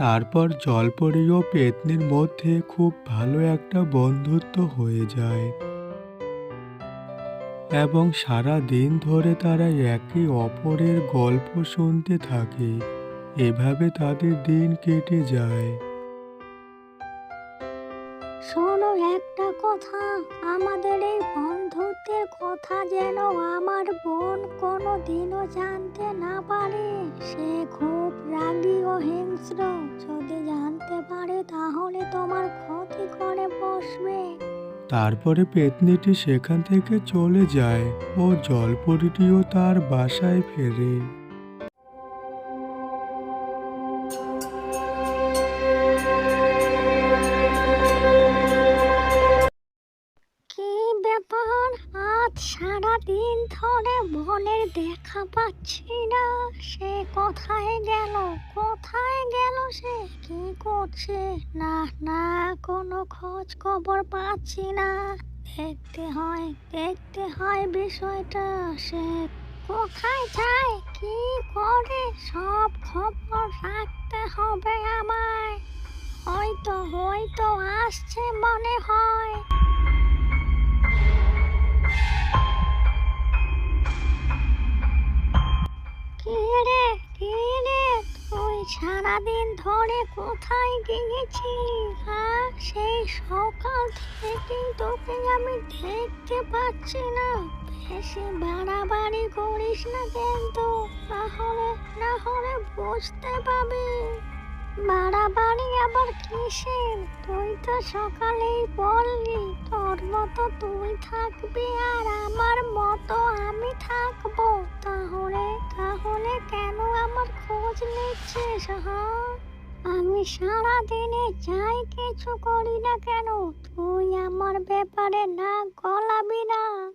তারপর জলপরি ও পেতনির মধ্যে খুব ভালো একটা বন্ধুত্ব হয়ে যায়। এবং সারা দিন ধরে তারা একে অপরের গল্প শুনতে থাকে। এভাবে তাদের দিন কেটে যায়। শোনো একটা কথা, আমাদের এই বন্ধুত্বের কথা যেন আমার বোন কোনো দিনও জানতে না পারে, সে খুব রাগী ও হিংস্র যদি জানতে পারে তাহলে তোমার ক্ষতি করে বসবে। তারপরে পেতনিটি সেখান থেকে চলে যায় ও জলপরিটিও তার বাসায় ফেরে। কি ব্যাপার? আজ সারা দিন ধরে বোনের দেখা পাচ্ছি না। সে কোথায় গেল? কোথায় গেল সে? কি করছে? না না, কোনো খোঁজ খবর পাচ্ছি না। দেখতে হয় দেখতে হয় বিষয়টা। সে কোথায় যায়? কি করে? সব খবর রাখতে হবে আমায়। হয়তো হয়তো আসছে মনে হয়। সারাদিন ধরে কোথায় গিয়েছিলি হ্যাঁ সেই সকাল থেকে তোকে আমি দেখতে পাচ্ছি না। বেশি বাড়াবাড়ি করিস না কিন্তু, তাহলে না হলে বুঝতে পাবি। বাড়াবাড়ি আবার কিসের? তুই তো সকালেই বললি, তোর মতো তুই থাকবি আর আমার মতো হ্যাঁ আমি সারা দিনে যাই কিছু করি না কেন? তুই আমার ব্যাপারে না গলাবি না।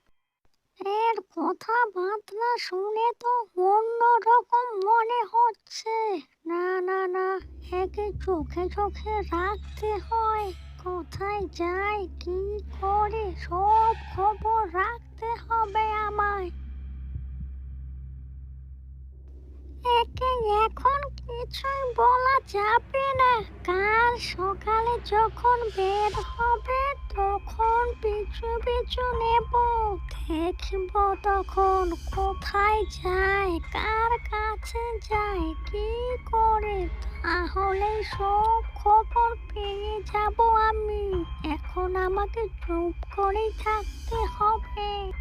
এর কথা বার্তা শুনে তো অন্য রকম মনে হচ্ছে। না না না, একে চোখে চোখে রাখতে হয়। কোথায় যায় কি করে, সব খবর রাখতে হবে আমায়। একে এখন কিছুই বলা যাবে না। কাল সকালে যখন বের হবে, তখন পিছু পিছু নেব। দেখব তখন কোথায় যায়, কার কাছে যায়, কি করে। তাহলে সব খবর পেয়ে যাব আমি। এখন আমাকে চুপ করেই থাকতে হবে।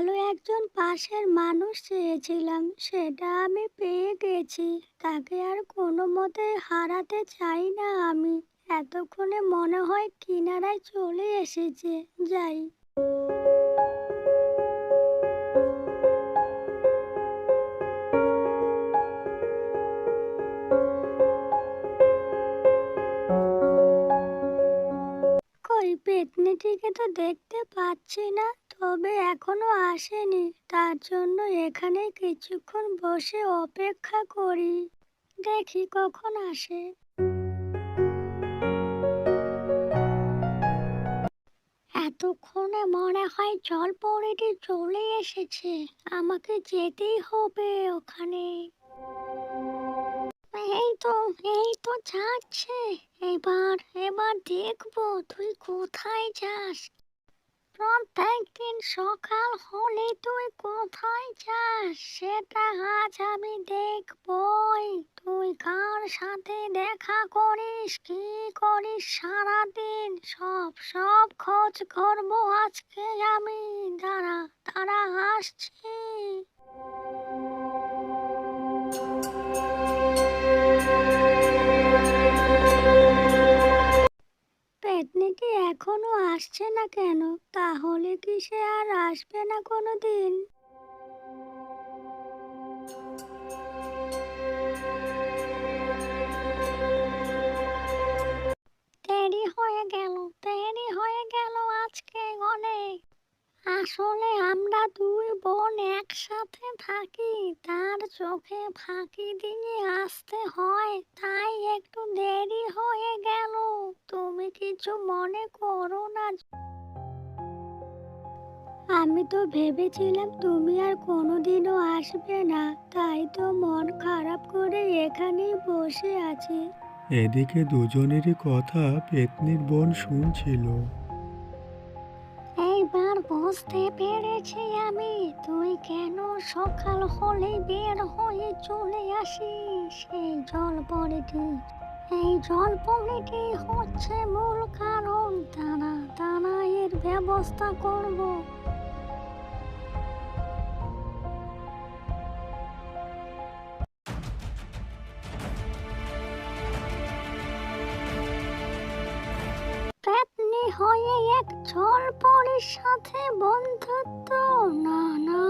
ভালো একজন পাশের মানুষ চেয়েছিলাম, সেটা আমি পেয়ে গেছি। তাকে আর কোনো মতে হারাতে চাই না আমি। এতক্ষণে মনে হয় কিনারায় চলে এসেছে, যাই। কই, পেতনিটিকে তো দেখতে পাচ্ছি না। তবে এখনও আসেনি। তার জন্য এখানে কিছুক্ষণ বসে অপেক্ষা করি। দেখি কখন আসে। এতক্ষণে মনে হয় জলপরিটি চলে এসেছে। আমাকে যেতেই হবে ওখানে। এই তো এই তো যাচ্ছে। এবার এবার দেখব তুই কোথায় যাস। প্রত্যেক দিন সকাল হলে তুই কোথায় যাস? সেটা আজ আমি দেখবই। তুই কার সাথে দেখা করিস? কি করিস সারাদিন? সব সব খোঁজ করব আজকে আমি। দাঁড়া তারা আসছি। পেতনিটি এখনও আসছে না কেন? তাহলে কি সে আর আসবে না কোনো দিন দেরি হয়ে গেল, দেরি হয়ে গেল আজকে অনেক। আসলে আমরা দুই বোন একসাথে থাকি, তার চোখে ফাঁকি দিয়ে আসতে হয়, তাই একটু দেরি হয়ে গেল। কিছু মনে করো না। আমি তো ভেবেছিলাম তুমি আর কোনোদিনও আসবে না তাই তো মন খারাপ করে এখানেই বসে আছি। এদিকে দুজনেরই কথা পেতনির বোন শুনছিল। এইবার বুঝতে পেরেছি আমি তুই কেন সকাল হলে বের হয়ে চলে আসিস সেই জল জলপরিটি এই জলপরিটি হচ্ছে মূল কারণ। দাঁড়া দাঁড়া এর ব্যবস্থা করব। হয়ে এক জলপরির সাথে বন্ধুত্ব। না না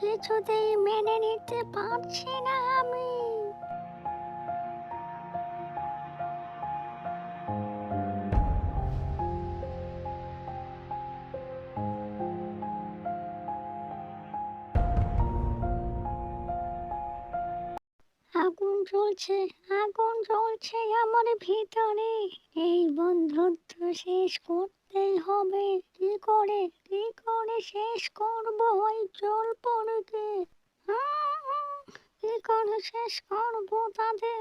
কিছুতেই মেনে নিতে পারছি না আমি। জ্বলছে, আগুন চলছে আমার ভিতরে। এই বন্ধুত্ব শেষ করতে হবে। কি করে কি করে শেষ করব ওই জল পড়েকে কি করে শেষ করব তাদের?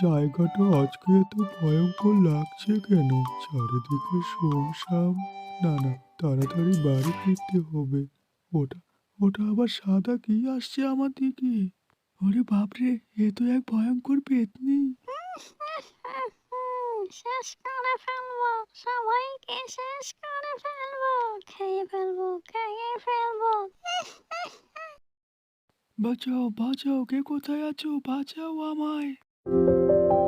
জায়গাটা আজকে এত ভয়ঙ্কর লাগছে কেন? চারিদিকে শুমশাম না না তাড়াতাড়ি বাড়ি ফিরতে হবে। ওটা ওটা আবার সাদা কি আসছে আমার দিকে? ওরে বাপরে এ তো এক ভয়ঙ্কর পেতনি। শেষ করে ফেলব সবাইকে শেষ করে ফেলব খেয়ে ফেলব খেয়ে ফেলব। বাঁচাও বাঁচাও কে কোথায় আছো? বাঁচাও আমায়। you